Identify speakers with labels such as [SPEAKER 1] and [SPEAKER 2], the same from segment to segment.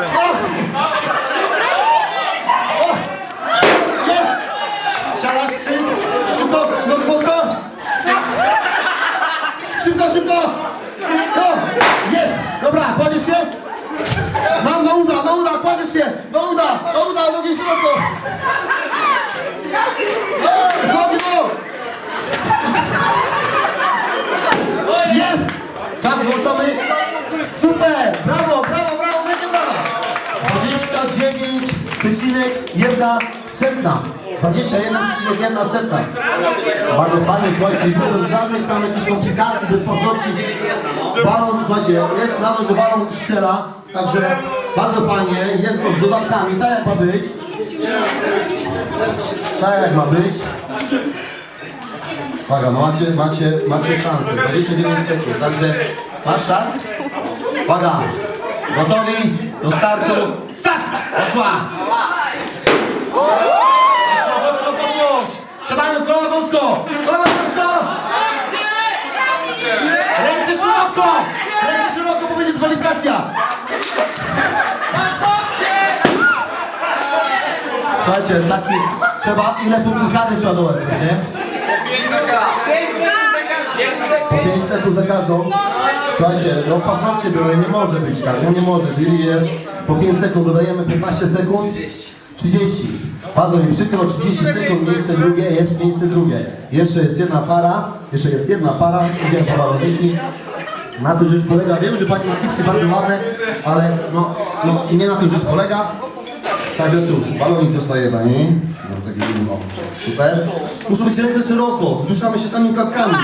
[SPEAKER 1] O! Jest! Siadasz, styk! Szybko! Nogi bosko! Szybko, szybko! No! Jest! Dobra, kładziesz się? Mam na uda, na uda, kładziesz się! Na uda, na uda, nogi szeroko! Nogi, no! Jest! Czas włączony! Super! Brawo! 29,1 setna. 21,1 setna. Bardzo fajnie, słuchajcie, bez żadnych tam jakichś komplikacji, bez paznokci. Balon, słuchajcie, jest na to, że balon strzela, także bardzo fajnie, jest z dodatkami, tak jak ma być. Tak jak ma być. Uwaga, macie, macie, macie szansę, 29 sekund, także masz czas? Uwaga, gotowi do startu, start! Poszła! Poszło, poszło, poszło! Siadają koło wąsko! Koło wąsko! Ręce szeroko! Ręce szeroko, bo będzie kwalifikacja! Słuchajcie, taki trzeba, ile publikady trzeba dolecieć, nie? Po 5 sekund za każdą. Słuchajcie, no paznokcie były, nie może być tak, no nie może, jeżeli jest po 5 sekund dodajemy 15 sekund, 30. Bardzo mi przykro, 30 sekund, miejsce drugie, jest miejsce drugie. Jeszcze jest jedna para, jeszcze jest jedna para, idziemy po baloniki. Na tym rzecz polega, wiem, że pani ma tipsy bardzo ładne, ale no, no nie na tym rzecz polega. Także cóż, balonik dostaje pani. No, taki o, super. Muszą być ręce szeroko, wzruszamy się samymi klatkami.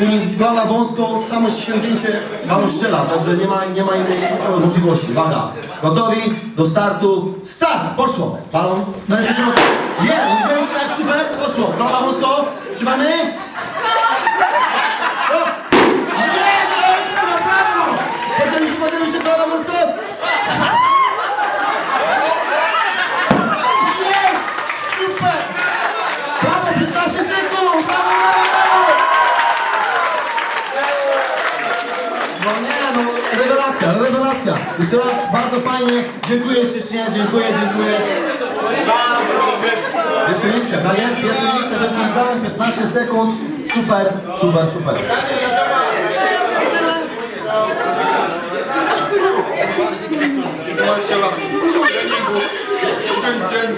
[SPEAKER 1] I Plana wąsko, samo ściągnięcie balon strzela, także nie ma, nie ma innej możliwości. Uwaga, gotowi do startu. Start! Poszło! Balon, ręce szeroko. Nie, widzieliście jak super? Poszło. Plana wąsko, trzymamy. rewelacja. Jeszcze raz bardzo fajnie. Dziękuję ślicznie, dziękuję, dziękuję. Jeszcze miejsce, no jest, jeszcze miejsce, bez zdałem 15 sekund. Super, super, super. Dzień, dzień.